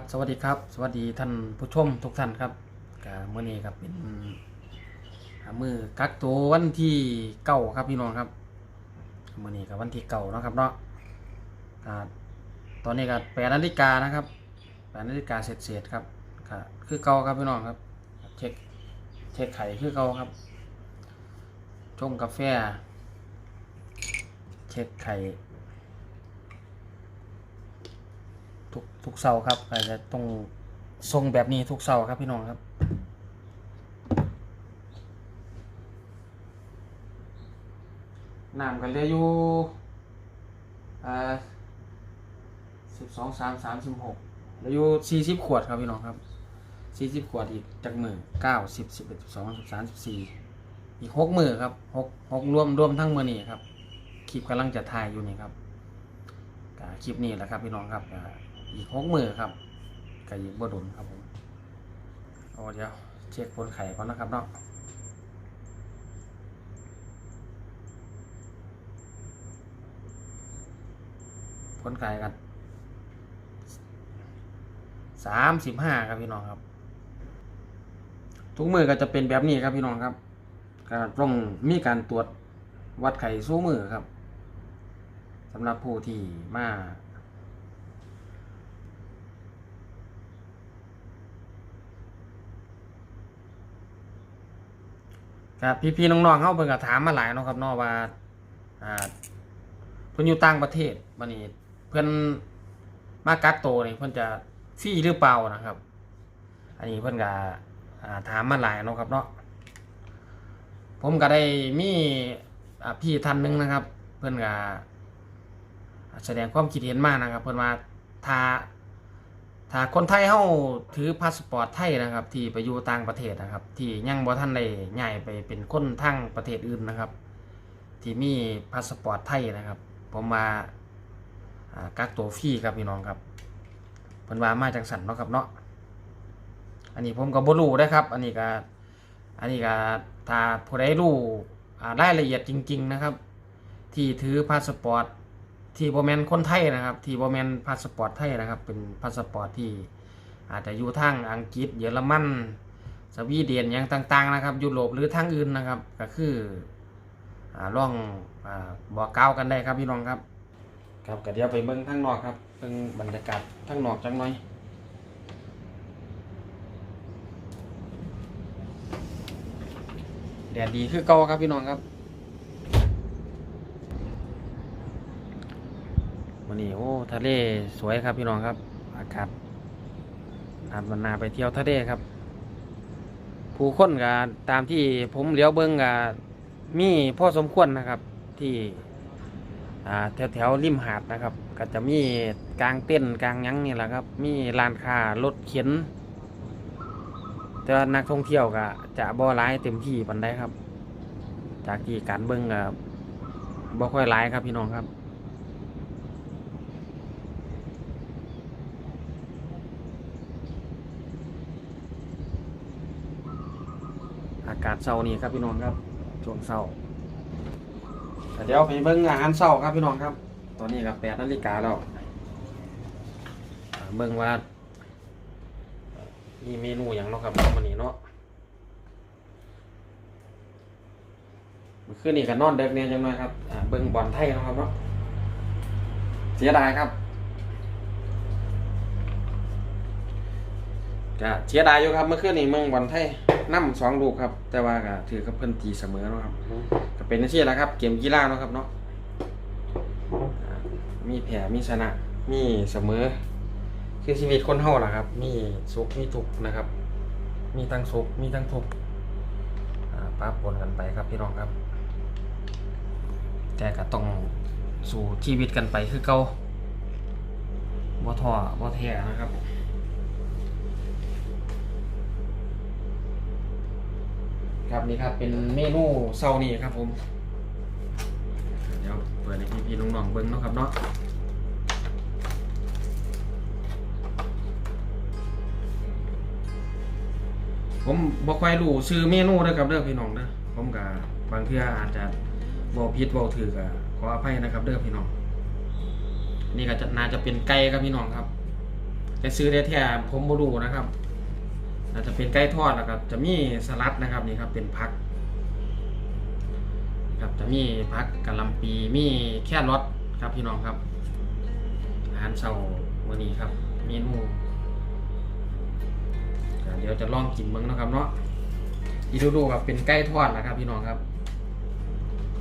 ครับสวัสดีครับ สวัสดีท่านผู้ชมทุกท่านครับกับเมื่อนี้ครับเป็นมือกักตัววันที่เก้าครับพี่น้องครับเมื่อนี้กับวันที่เก้าเนาะครับเนาะตอนนี้ก็แปดนาฬิกานะครับแปดนาฬิกาเสร็จเสร็จครับค่ะคือเก่าครับพี่น้องครับเช็คเช็คไข่คือเก่าครับชงกาแฟ เช็คไข่ ทุกทุกเสาร์ครับ อาจจะต้องทรงแบบนี้ทุกเสาร์ครับพี่น้องครับน้ำกันเลือยู่อ่าสิบสองสามสามสิบหกเลือยู่สี่สิบขวดครับพี่น้องครับสี่สิบขวดอีกจากมือเก้าสิบสิบเอ็ดสิบสองสิบสามสิบสี่อีกหกมือครับหกหกรวมรวมทั้งมือนี่ครับคลิปกำลังจะถ่ายอยู่นี่ครับคลิปนี้แหละครับพี่น้องครับ อีกหกมือครับก็อีกบ่ดนครับผมโอ้เดี๋ยวเช็คผลไข่ก่อนนะครับเนาะผลไขายกันสามสิบห้าครับพี่น้องครับ ทุกมือก็จะเป็นแบบนี้ครับพี่น้องครับก็ต้องมีการตรวจวัดไข่สู้มือครับสำหรับผู้ที่มา ครับพี่ๆน้องๆเขาเพิ่งก็ถามมาหลายเนาะครับเนาะว่าอ่าเพิ่นอยู่ต่างประเทศบัดนี้ เพิ่นมากักโตวนี่เพิ่นจะฟรีหรือเปล่านะครับ อันนี้เพิ่นก็อ่าถามมาหลายเนาะครับเนาะผมก็ได้มีอ่าพี่ท่านหนึงนะครับ เพิ่นก็แสดงความคิดเห็นมากนะครับ เพิ่นว่าถ้า ถ้าคนไทยเฮาถือพาสปอร์ตไทยนะครับ ที่ไปอยู่ต่างประเทศนะครับ ที่ยังบ่ทันได้ย้ายไปเป็นคนทางประเทศอื่นนะครับ ที่มีพาสปอร์ตไทยนะครับ ผมมาากักตัวฟรีครับพี่น้องครับเพิ่นว่ามาจังสันเนาะครับเนาะอันนี้ผมก็บ่รู้นะครับ อันนี้ก็อันนี้ก็ถ้าผู้ใดรู้อ่ารายละเอียดจริง ๆ นะครับ ที่ถือพาสปอร์ต ที่บ่แมนคนไทยนะครับ ที่บ่แมนพาสปอร์ตไทยนะครับ เป็นพาสปอร์ตที่อาจจะอยู่ทางอังกฤษ เยอรมันสวีเดนหยังต่าง ๆ นะครับ ยุโรปหรือทางอื่นนะครับ ก็คืออ่องอบอกกล่าวกันได้ครับพี่น้องครับ ครับก็เดี๋ยวไปเบิ่งทางนอกครับเบิ่งบรรยากาศทางนอกจังหน่อยแดดดีคือเก่าครับพี่น้องครับ วันนี้โอ้ทะเลสวยครับพี่น้องครับ อากาศอาบนาไปเที่ยวทะเลครับ ผู้คนก็ตามที่ผมเลี้ยวเบิ่งก็มีพ่อสมควรนะครับที่แถวแถวๆริมหาดนะครับ ก็จะมีกลางเต้นกลางยังนี่แหละครับ มีร้านคารถเข็นแต่ว่านักท่องเที่ยวก็จะบ่ร้ายเต็มที่ปันได้ครับ จากที่การเบิ้งก็บ่ค่อยร้ายครับพี่น้องครับ อากาศเช้านี่ครับพี่น้องครับช่วงเช้าแต่เดี๋ยวไปเบิ่งอาหารเช้าครับพี่น้องครับ ตอนนี้ก็แปดนาฬิกาแล้วอ่าเบิ่งว่ามีเมนูอย่างเนาะครับวันนี้เนาะเมื่อคืนนี้ก็นอนเด็กเนี่ยจังหน่อยครับอ่าเบิ่งบอลไทยเนาะครับเนาะเสียดายครับก็เสียดายอยู่ครับเมื่อคืนนี้เมืองบอลไทย นำสองลูกครับ แต่ว่าก็ถือกับเพิ่นตีเสมอเนาะครับก็เป็นหน้าที่แล้วครับ เกมกีฬาเนาะครับเนาะอ่ามีแผลมีชนะ มีเสมอ คือชีวิตคนเฮาล่ะครับ มีสุขมีทุกข์นะครับ มีทั้งสุขมีทั้งทุกข์อ่าป้าปนกันไปครับพี่น้องครับ แต่ก็ต้องสู่ชีวิตกันไปคือเก่าบ่ท้อบ่แท้นะครับ ครับนี่ครับเป็นเมนูเซานี่ครับผม เดี๋ยวเปิดให้พี่ๆน้องๆเบิ่งเนาะครับเนาะผมบ่ค่อยรู้ชื่อเมนูเด้อครับเด้อพี่น้องเด้อผมก็บบางเทื่ออาจจะเว้าผิดเว้าถูกก็ขออภัยนะครับเด้อพี่น้อง นี่ก็จะน่าจะเป็นไก่ครับพี่น้องครับ แต่ซื้อได้แท้ๆผมบ่รู้นะครับ น่าจะเป็นไก่ทอดแล้วก็จะมีสลัดนะครับนี่ครับเป็นผักครับจะมีผักกะหล่ำปีมีแค่รอทครับพี่น้องครับ อาหารเช้าวันนี้ครับเมนูเดี๋ยวจะลองกินเบิ้งนะครับเนาะอีดูดูครับเป็นไก่ทอดนะครับ พี่น้องครับ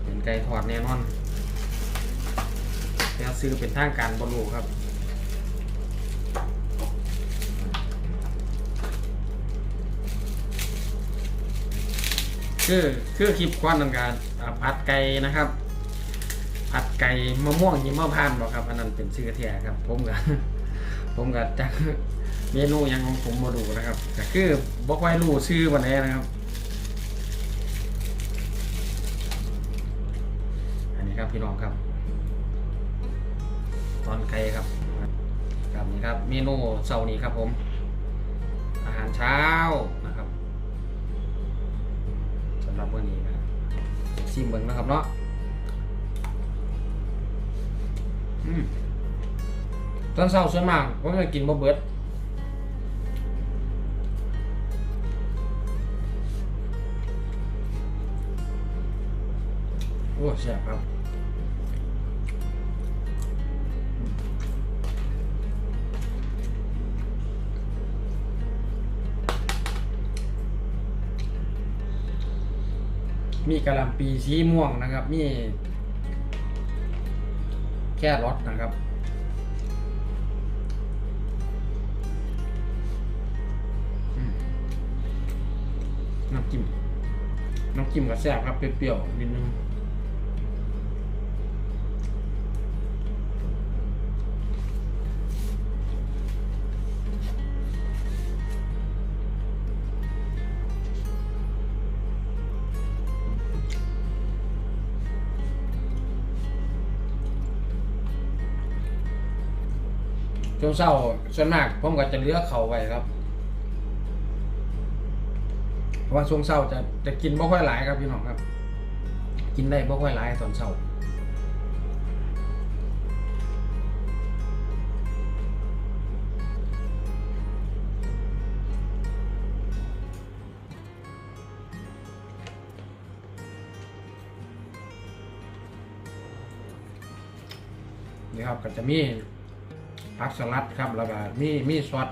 เป็นไก่ทอดแน่นอนแต่ซื้อเป็นทางการบรูครับ คือคือคลิปควันนั่นการผัดไก่นะครับ ผัดไก่มะม่วงหิมะพานต์บอกครับอันนั้นเป็นชื่อแท้ครับ ผมกับผมกับจักเมนูยังของผมมาดูนะครับก็คือบอกไว้รู้ชื่อวันนี้นะครับ อันนี้ครับพี่น้องครับ ตอนไก่ครับครับนี่ครับ เมนูเช้านี้ครับผม อาหารเช้า หรับวันนี้ชิมเบิ่งนะครับเนาะตอนเช้าส่วนมากผมจะกินบ่เบิดโอ้แซ่บครับ มีกะหล่ำปีสีม่วงนะครับ มีแค่รสนะครับน้ำจิ้มน้ำจิ้มก็แซ่บครับเปรี้ยวๆนิดนึง ช่วงเช้าส่วนมากผมก็จะเลือกเขาไว้ครับ เพราะว่าช่วงเช้าจะจะกินบ่ค่อยหลายครับพี่น้องครับ กินได้บ่ค่อยหลายตอนเช้านี่ครับก็จะมี ผักสลัดครับแล้วก็มีมีซอส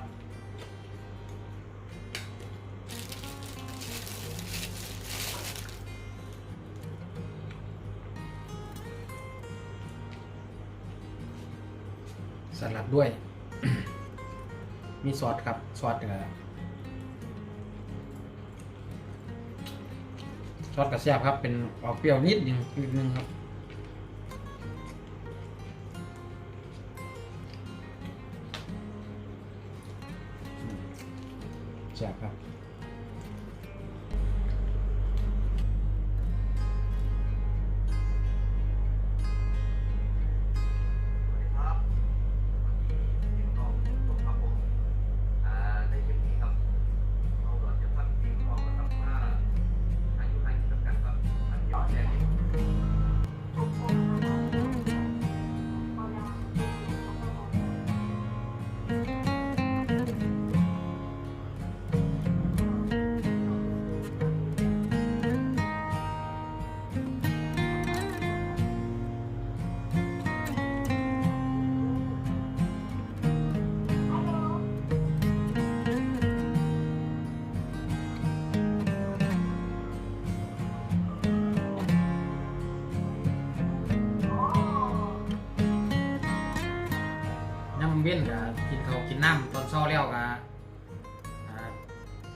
สลัดด้วย มีซอสครับซอสเอ่อซอสกระแซบครับ เป็นออกเปรี้ยวนิดนึงนิดนึงครับ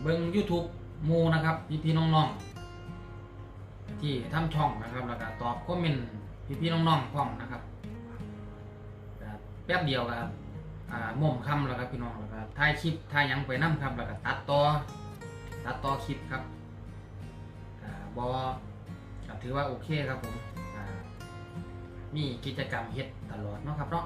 เบิ่ง YouTube มูนะครับ พี่พี่ๆน้องๆ ที่ทำช่องนะครับ แล้วก็ตอบคอมเมนต์พี่พี่น้องๆพร้อมนะครับแป๊บเดียวครับม่มคำแล้วครับพี่น้องแล้วก็ถ่ายคลิปถ่ายยังไปน้ำครับแล้วก็ตัดต่อตัดต่อคลิปครับบอก็ถือว่าโอเคครับผมอ่ามีกิจกรรมเฮ็ดตลอดเนาะครับเนาะ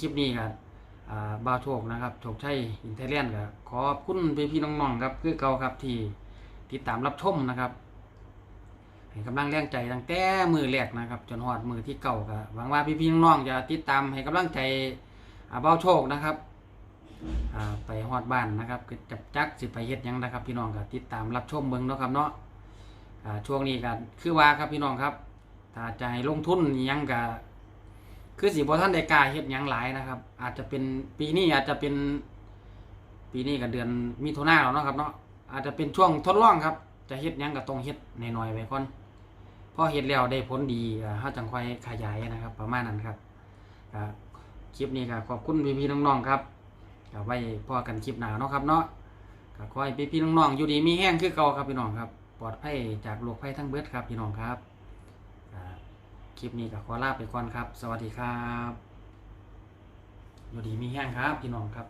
คลิปนี้ก็อ่าบ่าวโชคนะครับโชคชัยอินเทเลียนก็ขอบคุณพี่พี่น้องๆครับคือเก่าครับที่ติดตามรับชมนะครับให้กำลังแรงใจตั้งแต่มือแรกนะครับ จนฮอดมือที่เก่าก็หวังว่าพี่พี่น้องๆจะติดตามให้กำลังใจบาวโชคนะครับไปฮอดบ้านนะครับจับจักสิไปเฮ็ดยังนะครับ พี่น้องก็ติดตามรับชมเบิ่งเนาะครับเนาะช่วงนี้ก็คือว่าครับพี่น้องครับ ถ้าจะให้ลงทุนยังก็ คือสิบ่ท่านได้กล้าเฮ็ดหยังหลายนะครับ อาจจะเป็นปีนี้อาจจะเป็นปีนี้ก็เดือนมิถุนาแล้วเนาะครับเนาะอาจจะเป็นช่วงทดลองครับ จะเฮ็ดหยังก็ต้องเฮ็ดน้อยๆไว้ก่อนพอเฮ็ดแล้วได้ผลดีเฮาจังค่อยขยายนะครับ ประมาณนั้นครับคลิปนี้ก็ขอบคุณพี่ๆน้องๆครับก็ไว้พอกันคลิปหน้าเนาะครับเนาะก็ขอให้พี่ๆน้องๆอยู่ดีมีแห้งคือเก่าครับพี่น้องครับ ปลอดภัยจากโรคภัยทั้งเบิดครับพี่น้องครับ คลิปนี้ก็ขอลาไปก่อนครับ สวัสดีครับอยู่ดีมีแห้งครับพี่น้องครับ